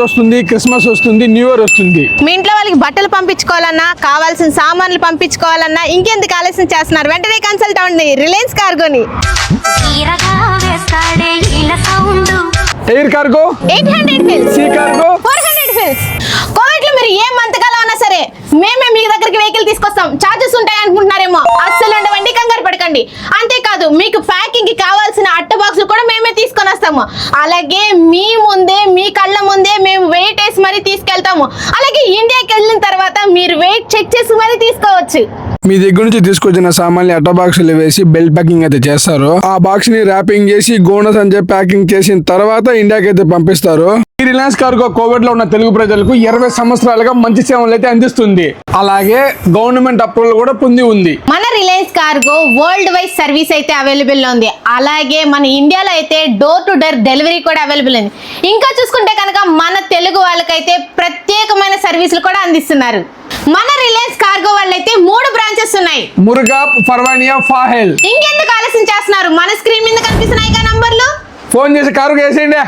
సంక్రాంతి వస్తుంది క్రిస్మస్ వస్తుంది new year వస్తుంది. మీ ఇంట్లో వాళ్ళకి బట్టలు పంపించుకోవాలన్నా కావాల్సిన సామాన్లు పంపించుకోవాలన్నా ఇంకెందుకు ఆలస్యం చేస్తున్నారు? వెంటనే కన్సల్ట్ అవ్వండి. Reliance కార్గోని air cargo? Eight hundred fils sea cargo? Four hundred fils కోవిడ్లో మీరు ఏ మంతకాలం ఉన్నా సరే మేమే మీ దగ్గరికి వెహికల్ తీసుకొస్తాం. చార్జెస్ ఉంటాయి అనుకుంటున్నారేమో. అస్సలు ఉండవండి కంగారు పడకండి. అంతేకాదు మీకు ప్యాకింగ్కి కావాల్సిన అట్ట బాక్సులు కూడా మేమే తీసుకొని వస్తాము అలాగే మీ ముందే మీ కళ్ళ ముందే మేము మరీ తీసుకెళ్తాము. అలాగే ఇండియాకి వెళ్ళిన తర్వాత మీరు వెయిట్ చెక్ చేసి మరీ తీసుకోవచ్చు. మీ దగ్గర నుంచి తీసుకొచ్చిన సామాన్లు అట్ట బాక్సులు వేసి బెల్ట్ ప్యాకింగ్ అయితే చేస్తారు. ఆ బాక్స్ని ర్యాపింగ్ చేసి గోనస్ అని చెప్పి ప్యాకింగ్ చేసిన తర్వాత ఇండియాకి అయితే పంపిస్తారు. ఈ రిలయన్స్ కార్గో కోవిడ్లో ఉన్న తెలుగు ప్రజలకు ఇరవై సంవత్సరాలుగా మంచి సేవలు అయితే అందిస్తుంది. అలాగే గవర్నమెంట్ అప్రూవల్ కూడా పొంది ఉంది. మన Reliance cargo world wide service అయితే అవైలబుల్ ఉంది. అలాగే మన ఇండియాలో అయితే డోర్ టు డోర్ డెలివరీ కూడా అవైలబుల్ ఉంది. ఇంకా చూసుకుంటే కనుక మన తెలుగు వాళ్ళకైతే ప్రత్యేకమైన సర్వీసులు కూడా అందిస్తున్నారు. మన రిలయన్స్ కార్గో వాళ్ళైతే మూడు బ్రాంచెస్ ఉన్నాయి. మురుగా ఫర్వానియా ఫాహెల్. ఇంకెందుకు ఆలస్యం చేస్తున్నారు? మన స్క్రీన్ మీద కనిపిస్తున్నాయి నంబర్లు? ఫోన్ చేసి కారు వేసేయండి